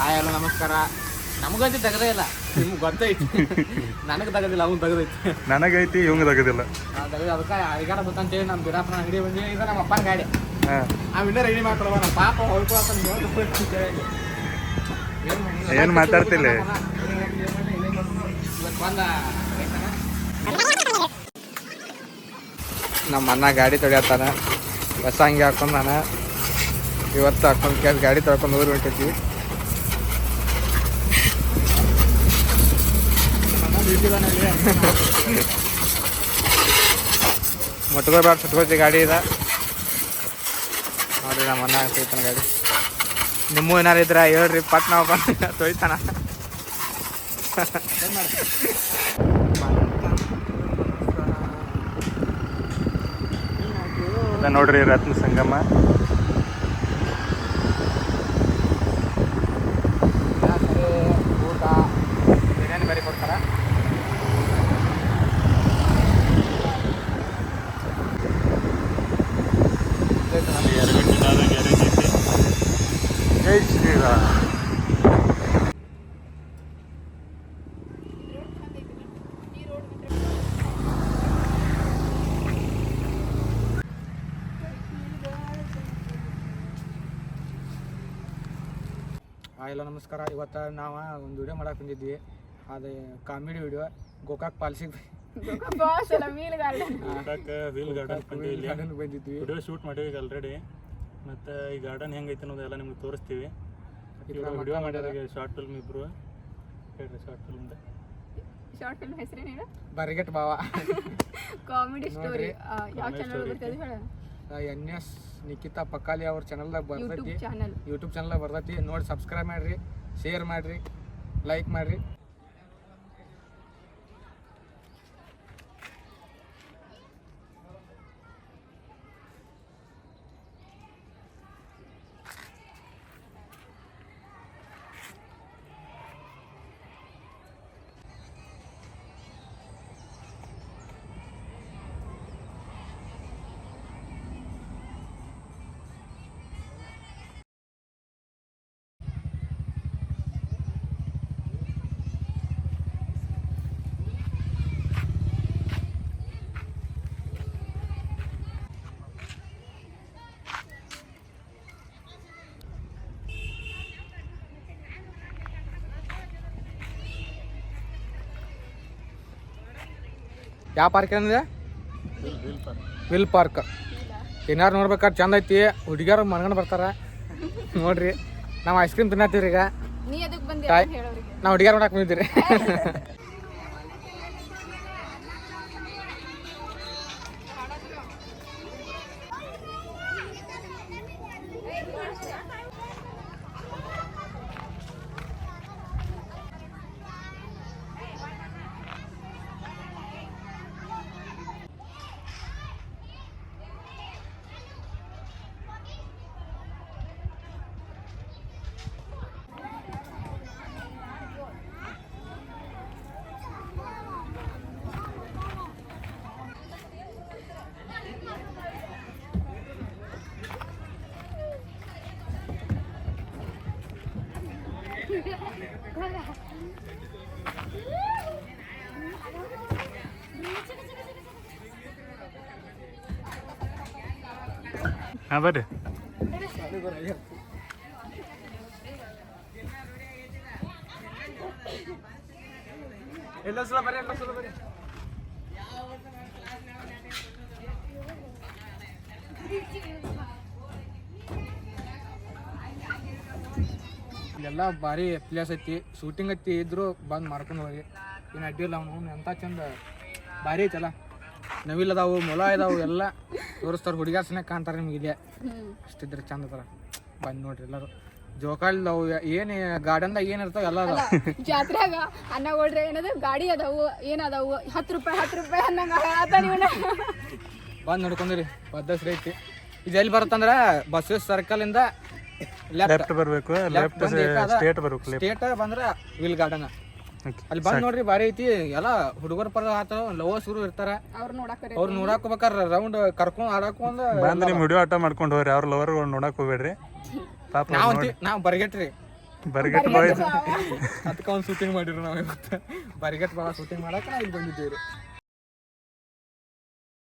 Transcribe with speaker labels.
Speaker 1: Hi hello ನಮಸ್ಕಾರ. ನಮಗಂತೂ ತೆಗದೇ ಇಲ್ಲ. ನಿಮ್ಗೆ ಗೊತ್ತೈತಿ. ನನಗೆ ತೆಗದಿಲ್ಲ ಅವ್ನು ತೆಗದೈತಿ.
Speaker 2: ನನಗೈತಿ ಇವಂಗ ತೆಗದಿಲ್ಲ.
Speaker 1: ನಾವು ತೆಗದ ಅದಕ್ಕೆ ಐಗಾರ ಗೊತ್ತಂತೇಳಿ ನಮ್ಮ ಬಿರಾಪನ ಅಂಗಡಿ ಬಂದಿ ಇದು ನಮ್ಮ ಅಪ್ಪನ ಗಾಡಿ. ನಾವು ಇನ್ನೂ ರೆಡಿ ಮಾಡ್ಕೊಳವ ನಮ್ಮ ಪಾಪ ಹೊಳ್ಕೊಳತ್ತ
Speaker 2: ಏನು ಮಾತಾಡ್ತಿಲ್ಲ?
Speaker 1: ಇವತ್ತು ಬಂದ ನಮ್ಮ ಅಣ್ಣ ಗಾಡಿ ತೊಳಿಯತ್ತಾನ ಹೊಸ ಹಂಗೆ ಹಾಕೊಂಡಾನ. ಇವತ್ತು ಹಾಕೊಂಡು ಕೇಳಿ ಗಾಡಿ ತೊಳ್ಕೊಂಡು ಊರು ಹೊಂಟೈತಿ ಮುಟ್ಕೋಬಾರ್ದು ಸುಟ್ಕೋತಿ ಗಾಡಿ ಇದೆ. ನೋಡ್ರಿ ನಮ್ಮ ಅಣ್ಣ ತೊಯ್ತಾನೆ ಗಾಡಿ. ನಿಮ್ಮ ಏನಾರು ಇದ್ರೆ ಹೇಳ್ರಿ ಪಟ್ ನಾವು ಬಂದು ತೊಯ್ತಾನ
Speaker 2: ಅದ ನೋಡ್ರಿ ರತ್ನ ಸಂಗಮ.
Speaker 1: ಊಟ ಬಿರಿಯಾನಿ ಬೇರೆ ಕೊಡ್ತಾರ.
Speaker 2: ಜೈ ಶ್ರೀರಾಮ್.
Speaker 1: ಎಲ್ಲ ನಮಸ್ಕಾರ. ಇವತ್ತು ನಾವು ಒಂದು ವಿಡಿಯೋ ಮಾಡಕ್ಕೆ ಬಂದಿದ್ವಿ. ಅದು comedy video Gokak ಪಾಲ್ಸಿಗೆ
Speaker 3: Gokak
Speaker 2: wheel garden garden
Speaker 1: garden ಬಂದಿದ್ವಿ.
Speaker 2: ವಿಡಿಯೋ ಶೂಟ್ ಮಾಡೀವಿ ಈಗ ಆಲ್ರೆಡಿ ಮತ್ತು ಈ ಗಾರ್ಡನ್ ಹೆಂಗೈತೆ ಅನ್ನೋದೆಲ್ಲ ನಿಮ್ಗೆ ತೋರಿಸ್ತೀವಿ. ವಿಡಿಯೋ ಮಾಡಿದಾಗ ಶಾರ್ಟ್ ಫಿಲ್ಮ್ ಇಬ್ರು. ಹೇಳ್ರಿ ಶಾರ್ಟ್ ಫಿಲ್ಮ್
Speaker 3: ಶಾರ್ಟ್ ಫಿಲ್ಮ್ ಹೆಸರೇನೇನು
Speaker 1: ಬರಿಗೆಟ್ ಬಾವಾ
Speaker 3: ಕಾಮಿಡಿ ಸ್ಟೋರಿ ಯಾವ ಚಾನಲ್ ಬರ್ತದೆ ಹೇಳ.
Speaker 1: ಎನ್ ಎಸ್ ನಿಖಿತಾ ಪಕ್ಕಾಲಿ ಅವ್ರ ಚಾನಲ್ದಾಗ ಬರ್ತೈತಿ
Speaker 3: ಚಾನಲ್
Speaker 1: ಯೂಟ್ಯೂಬ್ ಚಾನಲ್ ಬರ್ತೈತಿ ನೋಡಿ ಸಬ್ಸ್ಕ್ರೈಬ್ ಮಾಡ್ರಿ ಶೇರ್ ಮಾಡ್ರಿ ಲೈಕ್ ಮಾಡಿರಿ. ಯಾವ ಪಾರ್ಕ್ ಏನಿದೆ ವಿಲ್ ಪಾರ್ಕ್ ಏನಾರು ನೋಡ್ಬೇಕಾದ್ರೆ ಚಂದ ಐತಿ. ಹುಡುಗಿಯರು ಮನ್ಕೊಂಡು ಬರ್ತಾರೆ. ನೋಡ್ರಿ. ನಾವು ಐಸ್ ಕ್ರೀಮ್ ತಿನ್ನತ್ತೀವ್ರಿ ಈಗ ನಾವು ಹುಡುಗಿಯರು ಮಾಡಕ್ಕೆ ಬಂದಿದ್ದೀರಿ.
Speaker 2: ಹಾಂ ಬರ್ರಿ
Speaker 1: ಎಲ್ಲ ಸಲ ಬರ್ರಿ ಎಲ್ಲ ಸಲ ಬರ್ರಿ ಇಲ್ಲೆಲ್ಲ ಭಾರಿ ಪ್ಲೇಸ್ ಐತಿ. ಶೂಟಿಂಗ್ ಐತಿ ಇದ್ರು ಬಂದು ಮಾಡ್ಕೊಂಡು ಹೋಗಿ. ಏನು ಅಡ್ಡಿಲ್ಲ ಅವನು ಎಂಥ ಚಂದ. ಭಾರಿ ಐತಲ್ಲ ನವಿಲ್ ಅದಾವು ಮೊಲ ಇದಾವು ಎಲ್ಲ ತೋರಿಸ್ತಾರೆ ಹುಡುಗಾಸನೆ ಸನೇ ಕಾಣ್ತಾರೆ ನಿಮ್ಗೆ ಇದೆ ಅಷ್ಟಿದ್ರೆ ಚಂದ ಅದಾರ. ಬಂದು ನೋಡ್ರಿ ಎಲ್ಲರೂ. ಜೋಕಾಲಿದಾವು ಏನು ಗಾರ್ಡನ್ದಾಗ ಏನು ಇರ್ತಾವ ಎಲ್ಲ ಅದಾವ.
Speaker 3: ಜಾತ್ರೆಗ ಅನ್ನ ಓಡ್ರೆ ಏನದು? ಗಾಡಿ ಅದಾವು ಏನದಾವು ಹತ್ತು ರೂಪಾಯಿ ಹತ್ತು ರೂಪಾಯಿ ಅನ್ನಂಗ
Speaker 1: ಬಂದು ನೋಡ್ಕೊಂಡ್ರಿ ಪದ್ಧತಿ ಐತಿ. ಇದು ಎಲ್ಲಿ ಬರುತ್ತಂದ್ರೆ ಸರ್ಕಲ್ ಇಂದ ಲೆಫ್ಟ್
Speaker 2: ಬರಬೇಕು ಲೆಫ್ಟ್ ಸ್ಟೇಟ್ ಬರ್ಬೇಕು
Speaker 1: ಸ್ಟೇಟ್ ಬಂದ್ರ ವಿಲ್ ಗಾರ್ಡನ್
Speaker 2: ಓಕೆ
Speaker 1: ಅಲ್ಲಿ ಬಂದ್ ನೋಡ್ರಿ ಬಾರಿ ಐತಿ. ಎಲ್ಲ ಹುಡುಗರ ಪರ ಆತ ಲವರ್ಸ್ರು ಇರ್ತಾರ.
Speaker 3: ಅವ್ರು
Speaker 1: ನೋಡಕ್ ಹೋಗ್ಬೇಕಾರ ರೌಂಡ್ ಕರ್ಕೊಂಡ್ ಆಡಾಕೊಂಡ್
Speaker 2: ಬಂದ್ ನಿಮ್ಮ ವಿಡಿಯೋ ಆಟ ಮಾಡ್ಕೊಂಡು ಹೋಗ್ರಿ ಅವ್ರ ಲವರ್ ನೋಡಕ್ ಹೋಗ್ಬೇಡ್ರಿ. ಪಾಪ
Speaker 1: ನಾವ್ ನಾವ್ ಬರ್ಗೆಟ್ರಿ.
Speaker 2: ಬರ್ಗೆಟ್ ಬಾಯ್
Speaker 1: ಅದಕ್ಕ ಒಂದ್ ಶೂಟಿಂಗ್ ಮಾಡಿರಿ ನಾವ್ ಇವತ್ತು. ಬರ್ಗೆಟ್ ಬಾಳ ಶೂಟಿಂಗ್ ಮಾಡಕ್ ನಾ ಇಲ್ಲಿ ಬಂದಿದ್ದೀವಿ